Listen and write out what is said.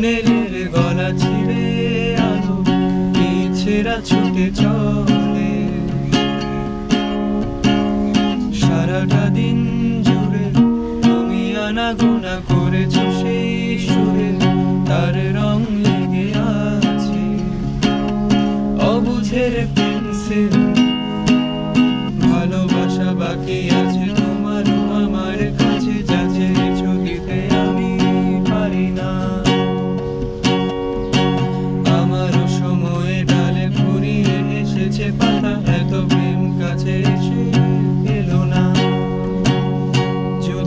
টানেলের গলা ছিঁড়ে আলো, ইচ্ছেরা ছুটে চলে। সারাটা দিন জুড়ে তুমি আনা গোনা করেছ সেই সুরে, তার রং লেগে আছে। অবুঝের পেন্সিল